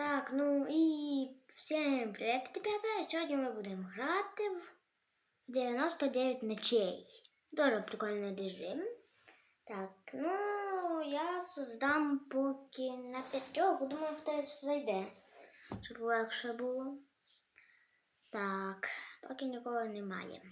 Так, ну і всім привіт, ребята. Сьогодні ми будемо грати в 99 ночей. Дуже прикольний режим. Так, ну я создам поки на п'ятьох, думаю, хтось зайде, щоб легше було. Так, поки нікого немає.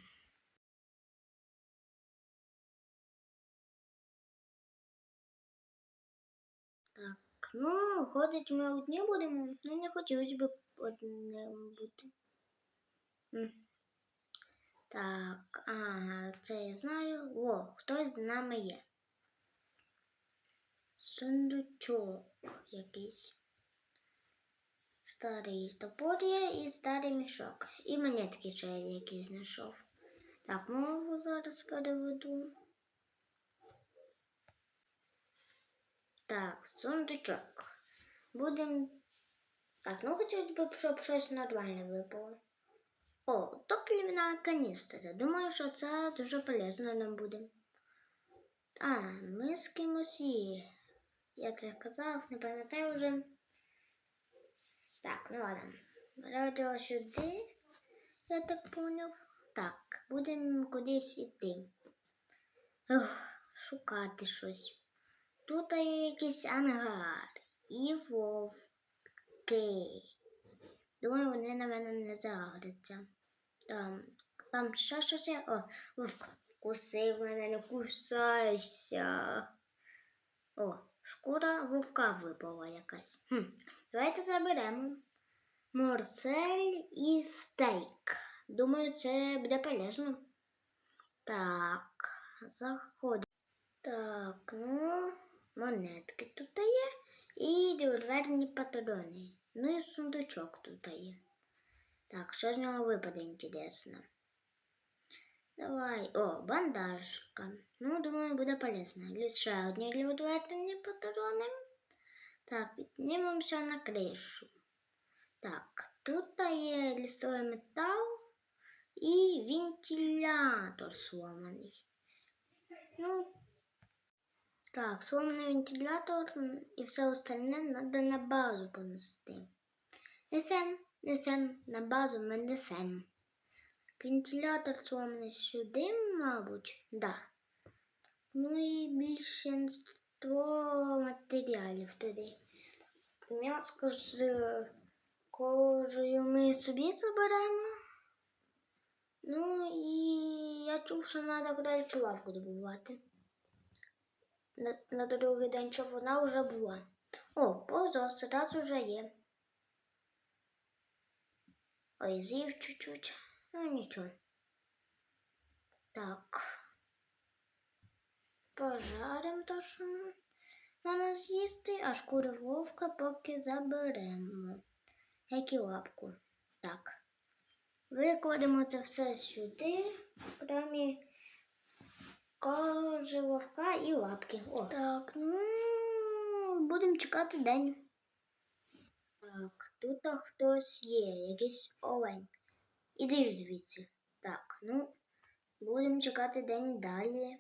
Ну, ходить ми одні будемо, ну не хотілося б одним бути. Так, ага, це я знаю. О, хтось з нами є. Сундучок якийсь. Старий топор є і старий мішок. І монетки ще я якісь знайшов. Так, мову зараз переведу. Так, сундучок. Будем. Так, ну хотілося б, щоб щось нормальне випало. О, топливна каністра. Думаю, що це дуже полезно нам буде. А, ми з кимось є. Я це казав, не пам'ятаю вже. Так, ну ладно. Радіо сюди, я так поняв. Так, будемо кудись іти. Ох, шукати щось. Тут є якийсь ангар і вовки. Думаю, вони на мене не заграться. Там, там ще щось є. О, вовк, вкусив мене, не кусайся. О, шкура вовка випала якась. Хм. Давайте заберемо. Морцель і стейк. Думаю, це буде полезно. Так, заходимо. Так, ну, монетки тут є. І дверні патрони. Ну і сундучок тут є. Так, що з нього випаде, інтересно. Давай. О, бандажка. Ну, думаю, буде полезно. Ще одні дверні патрони. Так, піднімемося на кришу. Так, тут є листовий метал і вентилятор сломаний. Ну, так, сломаний вентилятор і все остальне треба на базу понести. Несем, несем, на базу ми несем. Вентилятор сломаний сюди, мабуть, да. Ну і більшинство матеріалів туди. М'яско з кожею ми собі заберемо. Ну і я чув, що треба кролячу лавку добувати. На, на другий день, щоб вона вже була. О, позос, раз уже є. Ой, з'їв чуть-чуть. Ну нічого. Так. Пожарим то, що можна з'їсти, а шкуру вовка поки заберемо. Як і лапку. Так. Викладемо це все сюди, кромі кожи вовка і лапки. О. Так, ну будемо чекати день. Так, тут хтось є, якийсь олень. Іди звідси. Так, ну, будемо чекати день далі.